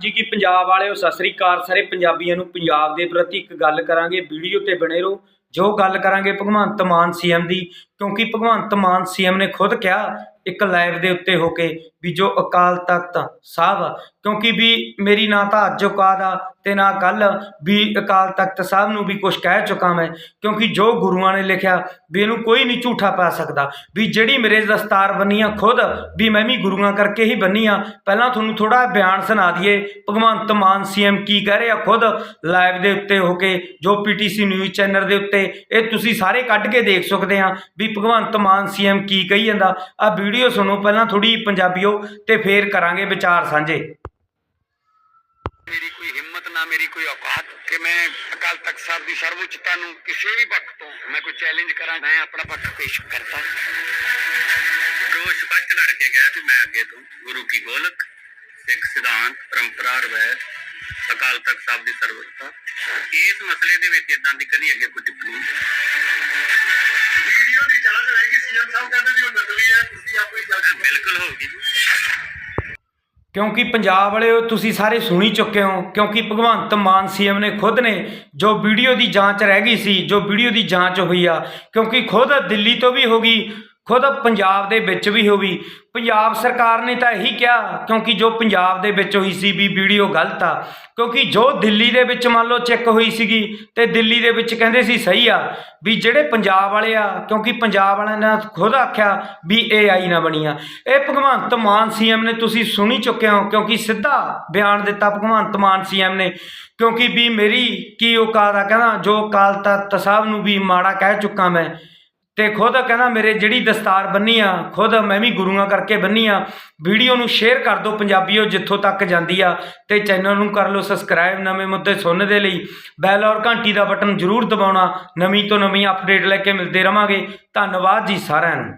ਜੀ ਕੀ ਪੰਜਾਬ ਵਾਲਿਓ, ਸਤਿ ਸ੍ਰੀ ਅਕਾਲ ਸਾਰੇ ਪੰਜਾਬੀਆਂ ਨੂੰ ਪੰਜਾਬ ਦੇ ਪ੍ਰਤੀ ਇੱਕ ਗੱਲ ਕਰਾਂਗੇ, ਵੀਡੀਓ ਤੇ ਬਣੇ ਰਹੋ, ਜੋ ਗੱਲ ਕਰਾਂਗੇ ਭਗਵੰਤ ਮਾਨ ਸੀਐਮ ਦੀ, ਕਿਉਂਕਿ ਭਗਵੰਤ ਮਾਨ ਸੀਐਮ ਨੇ ਖੁਦ ਕਿਹਾ ਇੱਕ ਲਾਈਵ ਦੇ ਉੱਤੇ ਹੋ ਕੇ ਵੀ ਜੋ ਅਕਾਲ ਤਖਤ ਸਾਹਿਬ ਆ, ਕਿਉਂਕਿ ਵੀ ਮੇਰੀ ਨਾ ਤਾਂ ਅੱਜ ਔਕਾਤ ਆ ਤੇ ਨਾ ਕੱਲ ਵੀ ਅਕਾਲ ਤਖਤ ਸਾਹਿਬ ਨੂੰ ਵੀ ਕੁਝ ਕਹਿ ਚੁੱਕਾ ਮੈਂ ਕਿਉਂਕਿ ਜੋ ਗੁਰੂਆਂ ਨੇ ਲਿਖਿਆ ਵੀ ਇਹਨੂੰ ਕੋਈ ਨਹੀਂ ਝੂਠਾ ਪਾ ਸਕਦਾ ਵੀ ਜਿਹੜੀ ਮੇਰੇ ਦਸਤਾਰ ਬੰਨੀ ਆ ਖੁਦ ਵੀ ਮੈਂ ਵੀ ਗੁਰੂਆਂ ਕਰਕੇ ਹੀ ਬੰਨੀ ਆ। ਪਹਿਲਾਂ ਤੁਹਾਨੂੰ ਥੋੜਾ ਬਿਆਨ ਸੁਣਾ ਦਈਏ ਭਗਵੰਤ ਮਾਨ ਸੀਐਮ ਕੀ ਕਹਿ ਰਿਹਾ ਖੁਦ ਲਾਈਵ ਦੇ ਉੱਤੇ ਹੋ ਕੇ ਜੋ ਪੀਟੀਸੀ ਨਿਊਜ਼ ਚੈਨਲ ਦੇ ਉੱਤੇ ਇਹ ਤੁਸੀਂ ਸਾਰੇ ਕੱਢ ਕੇ ਦੇਖ ਸਕਦੇ ਆ ਵੀ ਭਗਵੰਤ ਮਾਨ ਸੀਐਮ ਕੀ ਕਹੀ ਜਾਂਦਾ। ਆ ਵੀਡੀਓ ਸੁਣੋ ਪਹਿਲਾਂ ਥੋੜੀ ਪੰਜਾਬੀਓ ਤੇ ਫੇਰ ਕਰਾਂਗੇ ਵਿਚਾਰ ਸਾਂਝੇ। ਮੇਰੀ ਕੋਈ ਹਿੰਮਤ ਨਾ ਮੇਰੀ ਕੋਈ ਔਕਾਤ ਕਿ ਮੈਂ ਅਕਾਲ ਤਖਤ ਸਾਹਿਬ ਦੀ ਸਰਵਉੱਚਤਾ ਨੂੰ ਕਿਸੇ ਵੀ ਪੱਖ ਤੋਂ ਮੈਂ ਕੋਈ ਚੈਲੰਜ ਕਰਾਂ ਮੈਂ ਆਪਣਾ ਪੱਖ ਪੇਸ਼ ਕਰਤਾ ਜੋ ਸਪਸ਼ਟ ਕਰਕੇ ਗਿਆ ਕਿ ਮੈਂ ਅੱਗੇ ਤੋਂ ਗੁਰੂ ਕੀ ਗੋਲਕ ਸਿੱਖ ਸਿਧਾਂਤ ਪਰੰਪਰਾ ਰਵੈਤ ਅਕਾਲ ਤਖਤ ਸਾਹਿਬ ਦੀ ਸਰਵਉੱਚਤਾ। ਇਸ ਮਸਲੇ ਦੇ ਵਿੱਚ ਇਦਾਂ ਦੀ ਕਦੀ ਅੱਗੇ ਕੋਈ ਟਿੱਪਣੀ ਕਿਉਂਕਿ ਪੰਜਾਬ ਵਾਲਿਓ ਤੁਸੀਂ ਸਾਰੇ ਸੁਣੀ ਚੁੱਕੇ ਹੋ, ਕਿਉਂਕਿ ਭਗਵੰਤ ਮਾਨ ਸੀਐਮ ਨੇ ਖੁਦ ਨੇ ਜੋ ਵੀਡੀਓ ਦੀ ਜਾਂਚ ਰਹਿ ਗਈ ਸੀ, ਜੋ ਵੀਡੀਓ ਦੀ ਜਾਂਚ ਹੋਈ ਆ, ਕਿਉਂਕਿ ਖੁਦ ਦਿੱਲੀ ਤੋਂ ਵੀ ਹੋ ਗਈ ਖੁਦ ਪੰਜਾਬ ਦੇ ਵਿੱਚ ਵੀ ਹੋ ਗਈ। ਪੰਜਾਬ ਸਰਕਾਰ ਨੇ ਤਾਂ ਇਹੀ ਕਿਹਾ, ਕਿਉਂਕਿ ਜੋ ਪੰਜਾਬ ਦੇ ਵਿੱਚ ਹੋਈ ਸੀ ਵੀ ਵੀਡੀਓ ਗਲਤ ਆ, ਕਿਉਂਕਿ ਜੋ ਦਿੱਲੀ ਦੇ ਵਿੱਚ ਮੰਨ ਲਓ ਚੈੱਕ ਹੋਈ ਸੀਗੀ ਤੇ ਦਿੱਲੀ ਦੇ ਵਿੱਚ ਕਹਿੰਦੇ ਸੀ ਸਹੀ ਆ, ਵੀ ਜਿਹੜੇ ਪੰਜਾਬ ਵਾਲੇ ਆ, ਕਿਉਂਕਿ ਪੰਜਾਬ ਵਾਲਿਆਂ ਨੇ ਖੁਦ ਆਖਿਆ ਵੀ ਇਹ ਆਈ ਨਾ ਬਣੀ ਆ। ਇਹ ਭਗਵੰਤ ਮਾਨ ਸੀਐਮ ਨੇ, ਤੁਸੀਂ ਸੁਣੀ ਚੁੱਕੇ ਹੋ, ਕਿਉਂਕਿ ਸਿੱਧਾ ਬਿਆਨ ਦਿੱਤਾ ਭਗਵੰਤ ਮਾਨ ਸੀਐਮ ਨੇ, ਕਿਉਂਕਿ ਵੀ ਮੇਰੀ ਕੀ ਔਕਾਤ ਆ, ਕਹਿੰਦਾ ਜੋ ਕਾਲ ਤਖਤ ਸਾਹਿਬ ਨੂੰ ਵੀ ਮਾੜਾ ਕਹਿ ਚੁੱਕਾ ਮੈਂ ਤੇ ਖੁਦ ਕਹਿੰਦਾ ਮੇਰੇ ਜਿਹੜੀ ਦਸਤਾਰ ਬੰਨੀ ਆ, ਖੁਦ ਮੈਂ ਵੀ ਗੁਰੂਆਂ ਕਰਕੇ ਬੰਨੀ ਆ। ਵੀਡੀਓ ਨੂੰ ਸ਼ੇਅਰ ਕਰ ਦਿਓ ਪੰਜਾਬੀਓ, ਜਿੱਥੋਂ ਤੱਕ ਜਾਂਦੀ ਆ। ਤੇ ਚੈਨਲ ਨੂੰ ਕਰ ਲਓ ਸਬਸਕ੍ਰਾਈਬ ਨਵੇਂ ਮੁੱਦੇ ਸੁਣਨ ਦੇ ਲਈ। ਬੈਲ ਔਰ ਘੰਟੀ ਦਾ ਬਟਨ ਜ਼ਰੂਰ ਦਬਾਉਣਾ। ਨਵੀਂ ਤੋਂ ਨਵੀਂ ਅਪਡੇਟ ਲੈ ਕੇ ਮਿਲਦੇ ਰਵਾਂਗੇ। ਧੰਨਵਾਦ ਜੀ ਸਾਰਿਆਂ ਨੂੰ।